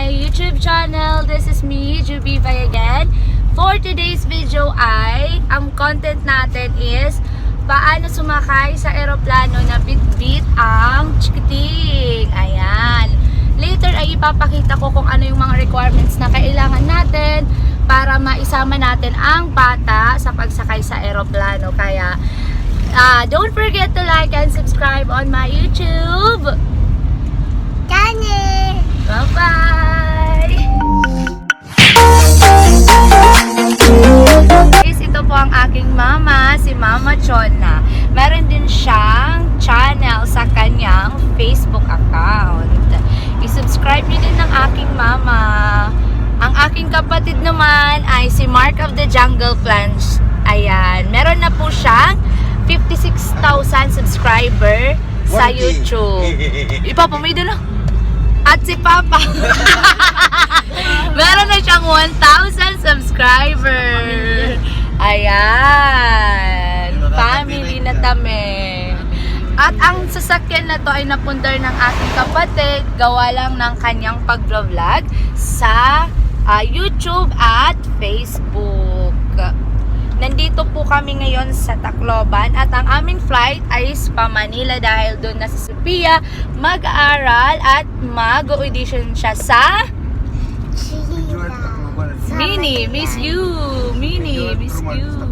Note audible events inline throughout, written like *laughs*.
my YouTube channel. This is me, Juby again. For today's video ay, ang content natin is paano sumakay sa eroplano na bit-bit ang chikiting. Ayan. Later ay ipapakita ko kung ano yung mga requirements na kailangan natin para maisama natin ang bata sa pagsakay sa eroplano. Kaya, ah, don't forget to like and subscribe on my YouTube. Channel! Bye-bye! Guys, ito po ang aking mama, si Mama Chona. Meron din siyang channel sa kanyang Facebook account. I-subscribe niyo din ng aking mama. Ang aking kapatid naman ay si Mark of the Jungle Plants. Ayan. Meron na po siyang 56,000 subscriber sa 1K. YouTube. Ipapamay na. At si Papa. *laughs* Meron na siyang 1,000 subscriber. Ayan. Family na tami. At ang sasakyan na to ay napundar ng aking kapatid. Gawa lang ng kanyang pag-vlog sa ah, YouTube at Facebook. Nandito po kami ngayon sa Tacloban at ang aming flight ay pa Manila dahil doon na si Sophia mag-aaral at mag-audition siya sa. Mini, Miss You. Mini, Miss You.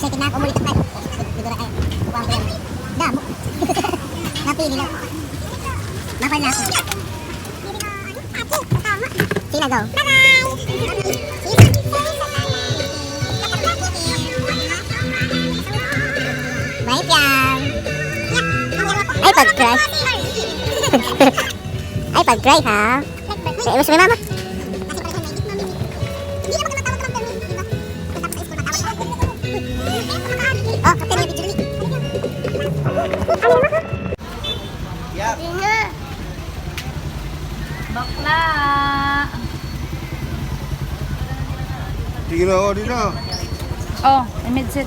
Sige na, umulit ako. Siguro ay, kukuha ko yan. Damo. Napili lang. Mapal na ako. Sina go. Bye, Piang. Ay, pag-cry. *laughs* Ay, pag-cry, ha? Sa iwas mo, mama. Bakla. Tingin ako dito. Oh, may midset.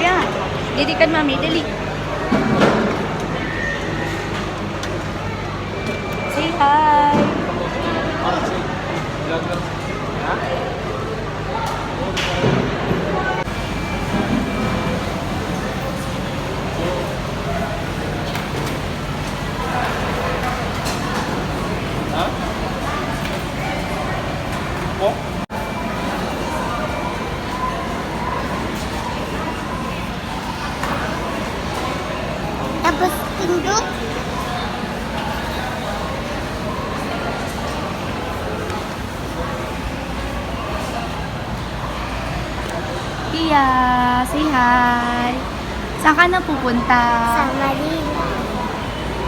Kaya, didi kan mami, dali. Say hi. Tapos pindot. Pia, say hi. Saan ka na pupunta? Sa Manila.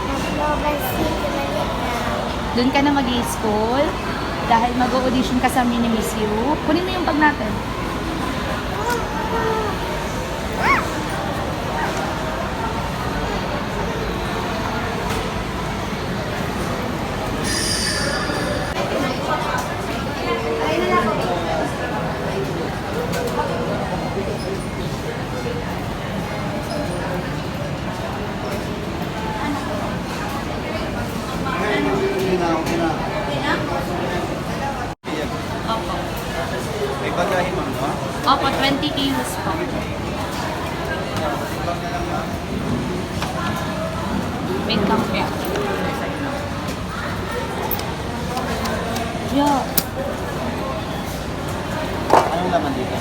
Nagloban City, Manila. Doon ka na mag-school? Dahil mag-audition ka sa Mini Miss You? Kunin mo yung bag natin. Okay na, okay na. Opo. May bagahe ma'am, no? Opo, 20 kilos po. Wait lang po. Yeah. Anong laman dito?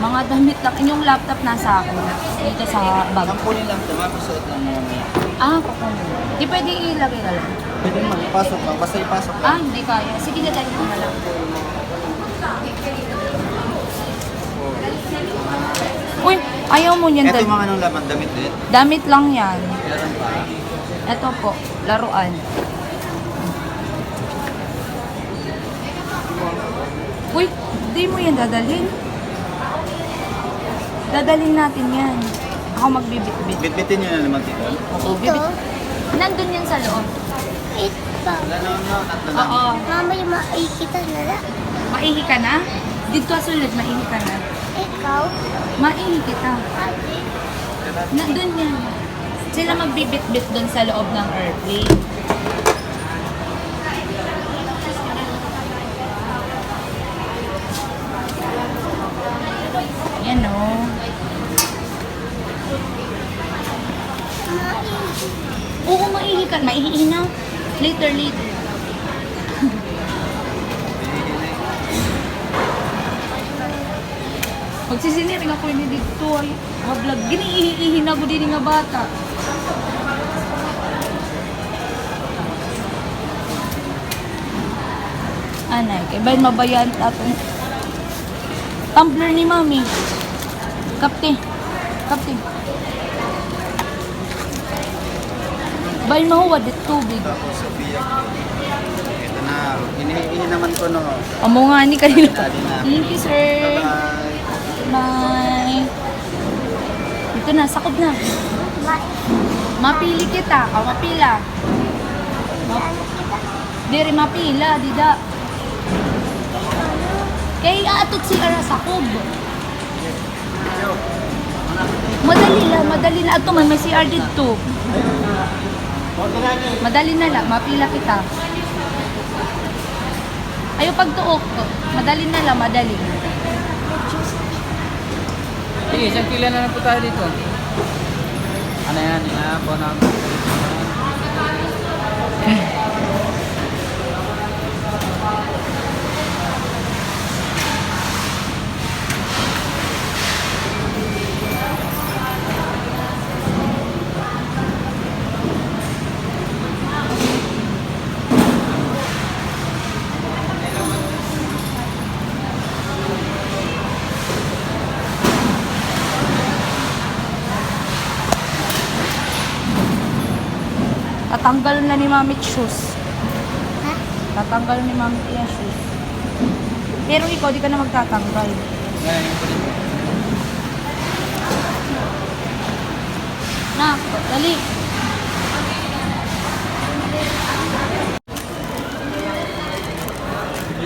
Mga damit lang. Yung laptop nasa akin. Dito sa bag. Sampunin lang ito, ma'am. Suot lang mo. Ah, kukunin. Di pwede ilagay na lang. Pwede naman, ipasok lang. Basta ipasok lang. Ah, hindi kaya. Sige, dadalhin ko na lang. Uy, ayaw mo niyan. Ito yung mga anong laman, damit din. Damit lang yan. Meron pa. Ito po, laruan. Uy, di mo yan dadalhin. Dadalhin natin yan. Ako magbibit-bit. Bitbitin nyo na naman dito. Oo, bibit. Nandun yan sa loob. Ito. Wala na, tatlo lang. Oo. Mama, yung maikita na lang. Maihi ka na? Dito sunod, maihi ka na. Ikaw? Maihi kita. Nandun yan. Sila magbibit-bit dun sa loob ng airplane. Yan o. Oo, maihi ka. Later, later. Magsisiniring ako ini dito ay hablag. Giniihi-ihi na ko din nga bata. Anay, kay bayan mabayan atong tumbler ni mami. Kapte. Kapte. Bayan mahuwad it tubig. Tapos, Sophia. Ito na. Hinihingi naman ko, no. Amo nga ni kanina. Thank you, sir. Bye-bye. Bye. Ito na, sakop na. Mapili kita. O, mapila. Ma- Diri mapila, dida. Kay atot si Ara sakob. Madali lang, madali na. Ato man, may CR dito. Madali na lang, mapila kita. Ayo pagtuok. Madali na lang, madali. Sige, isang kilo na lang po tayo dito. Ano yan? Yan po na. Tatanggal na ni Mami shoes. Ha? Tatanggal ni Mami yung shoes. Pero ikaw, di ka na magtatanggal. Yung. Na, dali.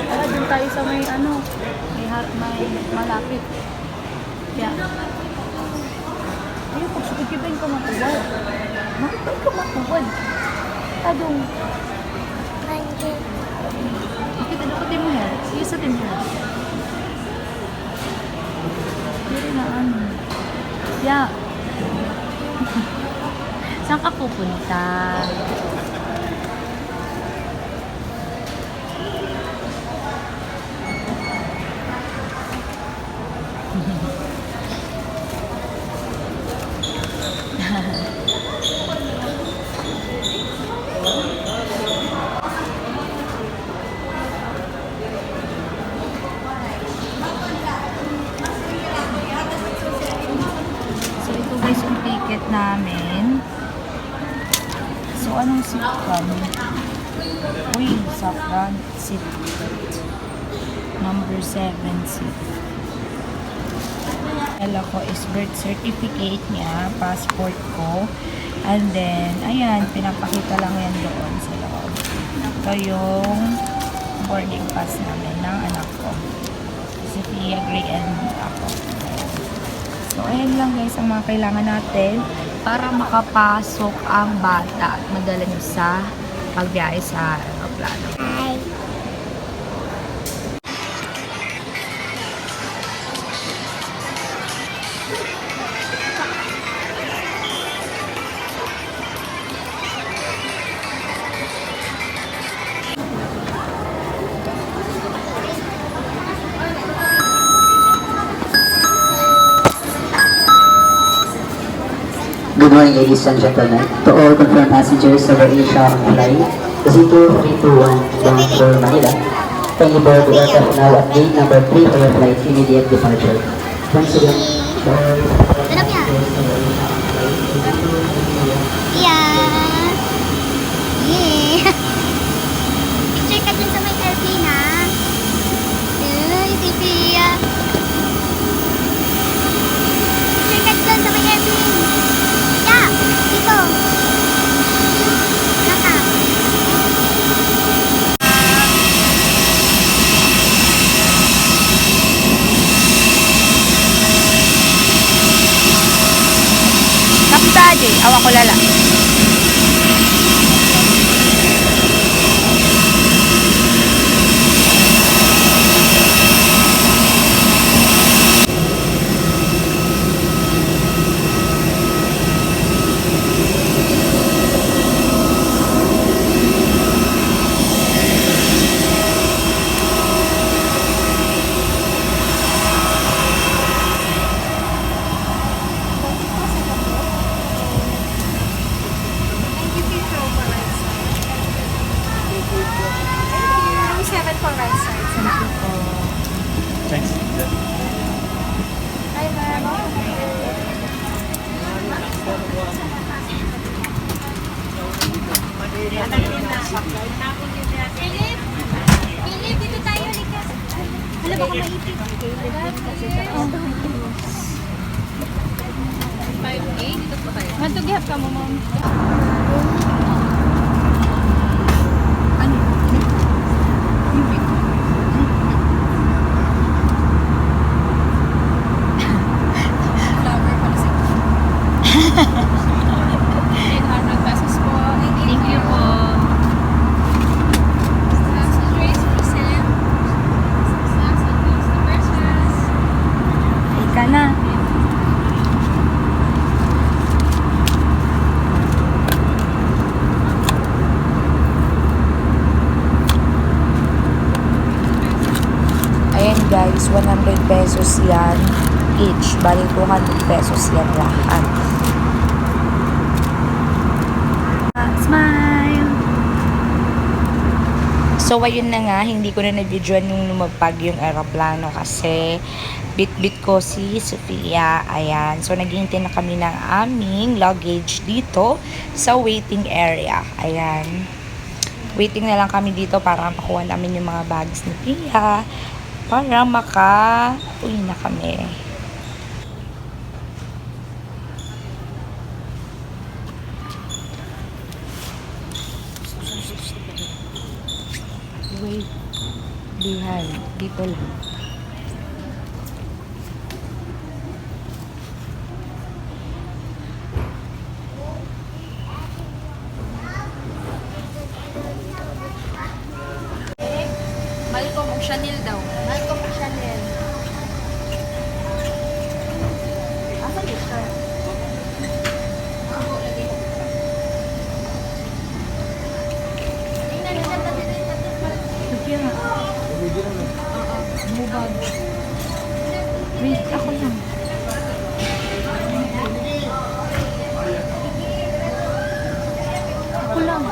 Tara, dun tayo sa may ano, may, har- may malapit. Kaya, ayun, pag sukikibain ka matuwad. Makipag ka matuwad. Tadong, Manje. Kita dapat din mo hair. Sige sa din hair. Hindi na ano. Ya. *laughs* Saan ka pupunta? Uy, sakran seat. Number 7 seat. Dala ko is birth certificate niya, passport ko. And then, ayan, pinapakita lang yan doon sa loob. Ito yung boarding pass namin ng anak ko. Si Tia Gray and ako. So, ayan lang guys ang mga kailangan natin para makapasok ang bata at madala nyo sa pagbiyahe sa aeroplano. Good morning, ladies and gentlemen. To all confirmed passengers our Asia flight Z2321 bound for Manila, you board. The aircraft now at gate number 3 for your flight immediate departure. Once again, board. Sarap yan. Yeah. Yeah. Picture ka dun sa may airplane ha. Ay, si Pia. Picture ka dun sa may airplane. Yeah, dito. Naka. Kapitali, awa ko lala. Philip! Philip, dito tayo. Halika. Hala, baka maipit. Mantugihap ka mo, mom. Thank you po. Ika na. Guys, 100 pesos yan each. Bali 200 pesos yan lahat. Smile! So, ayun na nga, hindi ko na na-videoan yung lumapag yung aeroplano kasi bit-bit ko si Sofia. Ayan. So, naghihintay na kami ng aming luggage dito sa waiting area. Ayan. Waiting na lang kami dito para makuha namin yung mga bags ni Pia para maka uwi na kami. Wait. Behind. Dito lang. Malcolm og Chanel daw. Malcolm Chanel. Sofia nga. Mubag. Wait, ako lang. Ako lang.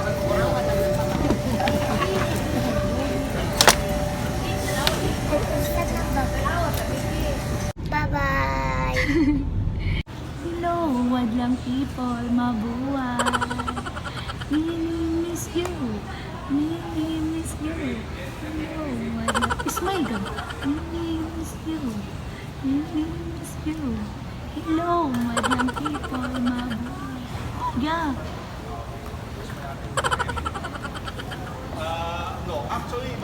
Bye-bye. *laughs* Hello, wadlang people, mabuhay. Miss you. Miss you. Hello, wadlang... Smile ka. Miss you. Miss you. Hello, wadlang people, mabuhay. Yeah. no, actually,